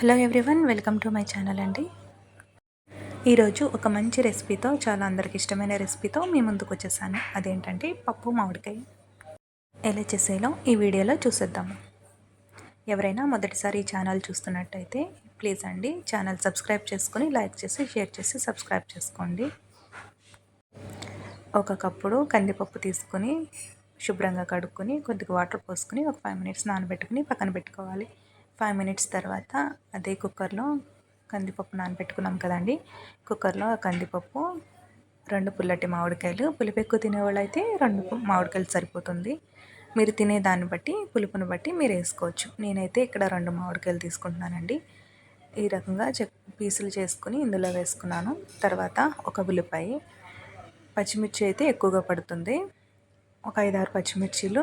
Hello everyone welcome to my channel అండి. ఈరోజు ఒక మంచి రెసిపీతో చాలా అందరికి ఇష్టమైన రెసిపీతో మీ ముందుకు వచ్చేసాను. అదేంటంటే పప్పు మామిడికాయ. ఎలా చేసేలో ఈ వీడియోలో చూసేద్దాము ఎవరైనా మొదటిసారి ఈ ఛానల్ చూస్తున్నట్టయితే ప్లీజ్ అండి ఛానల్ సబ్స్క్రైబ్ చేసుకొని లైక్ చేసి షేర్ చేసి సబ్స్క్రైబ్ చేసుకోండి. ఒక కప్పుడు కందిపప్పు తీసుకొని శుభ్రంగా కడుక్కొని కొద్దిగా వాటర్ పోసుకొని ఒక ఫైవ్ మినిట్స్ నానబెట్టుకుని పక్కన పెట్టుకోవాలి. ఫైవ్ మినిట్స్ తర్వాత అదే కుక్కర్లో కందిపప్పు నానబెట్టుకున్నాం కదండి. కుక్కర్లో కందిపప్పు రెండు పుల్లటి మామిడికాయలు. పులుపు ఎక్కువ తినేవాళ్ళు అయితే రెండు మామిడికాయలు సరిపోతుంది. మీరు తినే దాన్ని బట్టి పులుపుని బట్టి మీరు వేసుకోవచ్చు. నేనైతే ఇక్కడ రెండు మామిడికాయలు తీసుకుంటున్నానండి. ఈ రకంగా చెక్ పీసులు చేసుకుని ఇందులో వేసుకున్నాను. తర్వాత ఒక ఉల్లిపాయ. పచ్చిమిర్చి అయితే ఎక్కువగా పడుతుంది. ఒక ఐదారు పచ్చిమిర్చీలు.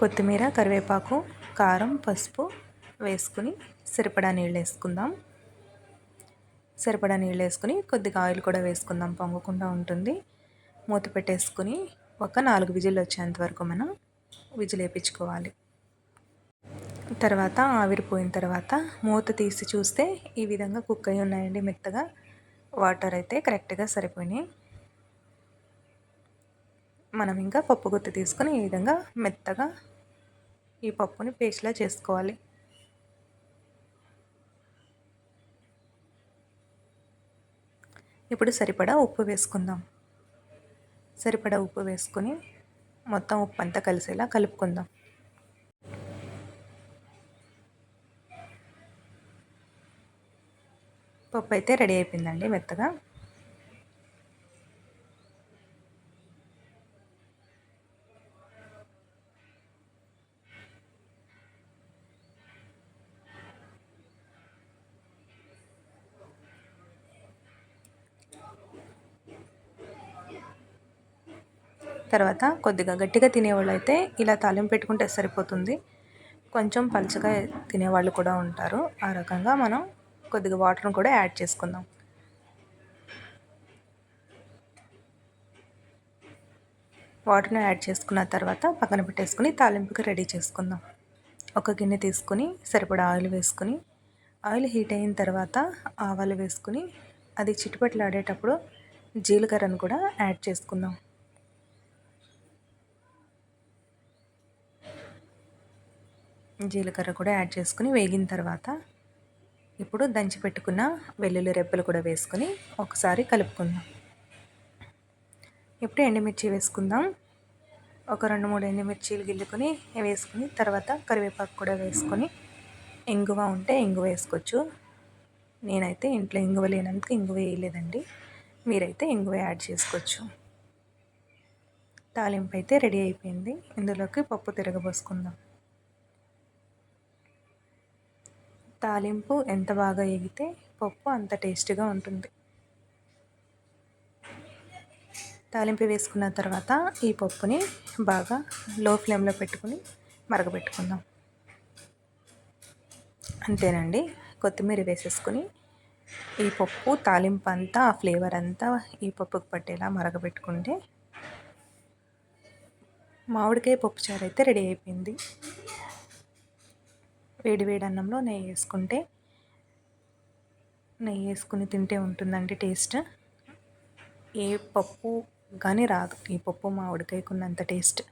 కొత్తిమీర కరివేపాకు కారం పసుపు వేసుకుని సరిపడా నీళ్ళు వేసుకుందాం. సరిపడా నీళ్ళు వేసుకుని కొద్దిగా ఆయిల్ కూడా వేసుకుందాం. పొంగకుండా ఉంటుంది. మూత పెట్టేసుకుని ఒక నాలుగు విజిల్లు వచ్చేంత వరకు మనం విజిల్ వేయించుకోవాలి. తర్వాత ఆవిరిపోయిన తర్వాత మూత తీసి చూస్తే ఈ విధంగా కుక్ అయి ఉన్నాయండి. మెత్తగా వాటర్ అయితే కరెక్ట్గా సరిపోయినాయి. మనం ఇంకా పప్పు గుత్తి తీసుకొని ఈ విధంగా మెత్తగా ఈ పప్పుని పేస్ట్లా చేసుకోవాలి. ఇప్పుడు సరిపడా ఉప్పు వేసుకుందాం. సరిపడా ఉప్పు వేసుకొని మొత్తం ఉప్పు అంతా కలిసేలా కలుపుకుందాం. పప్పు అయితే రెడీ అయిపోయిందండి మెత్తగా. తర్వాత కొద్దిగా గట్టిగా తినేవాళ్ళు అయితే ఇలా తాలింపు పెట్టుకుంటే సరిపోతుంది. కొంచెం పలుచగా తినేవాళ్ళు కూడా ఉంటారు. ఆ రకంగా మనం కొద్దిగా వాటర్ని కూడా యాడ్ చేసుకుందాం. వాటర్ని యాడ్ చేసుకున్న తర్వాత పక్కన పెట్టేసుకుని తాలింపుకి రెడీ చేసుకుందాం. ఒక గిన్నె తీసుకుని సరిపడా ఆయిల్ వేసుకుని ఆయిల్ హీట్ అయిన తర్వాత ఆవాలు వేసుకుని అది చిట్టుపట్లాడేటప్పుడు జీలకర్రను కూడా యాడ్ చేసుకుందాం. జీలకర్ర కూడా యాడ్ చేసుకుని వేగిన తర్వాత ఇప్పుడు దంచి పెట్టుకున్న వెల్లుల్లి రెప్పలు కూడా వేసుకొని ఒకసారి కలుపుకుందాం. ఇప్పుడు ఎండుమిర్చి వేసుకుందాం. ఒక రెండు మూడు ఎండుమిర్చీలు గిల్లుకొని వేసుకుని తర్వాత కరివేపాకు కూడా వేసుకొని ఇంగువ ఉంటే ఇంగువ వేసుకోవచ్చు. నేనైతే ఇంట్లో ఇంగువ లేనందుకు ఇంగువ వేయలేదండి. మీరైతే ఇంగువ యాడ్ చేసుకోవచ్చు. తాలింపు అయితే రెడీ అయిపోయింది. ఇందులోకి పప్పు తిరగబోసుకుందాం. తాలింపు ఎంత బాగా ఎగితే పప్పు అంత టేస్టీగా ఉంటుంది. తాలింపు వేసుకున్న తర్వాత ఈ పప్పుని బాగా లో ఫ్లేమ్లో పెట్టుకుని మరగబెట్టుకుందాం. అంతేనండి. కొత్తిమీర వేసేసుకుని ఈ పప్పు తాలింపు అంతా ఆ ఫ్లేవర్ అంతా ఈ పప్పుకు పట్టేలా మరగబెట్టుకుంటే మామిడికాయ పప్పుచారు అయితే రెడీ అయిపోయింది. వేడి వేడి అన్నంలో నెయ్యి వేసుకుంటే నెయ్యి వేసుకుని తింటే ఉంటుందండి టేస్ట్. ఏ పప్పు కానీ రాదు. ఈ పప్పు మా ఉడికైకున్నంత టేస్ట్.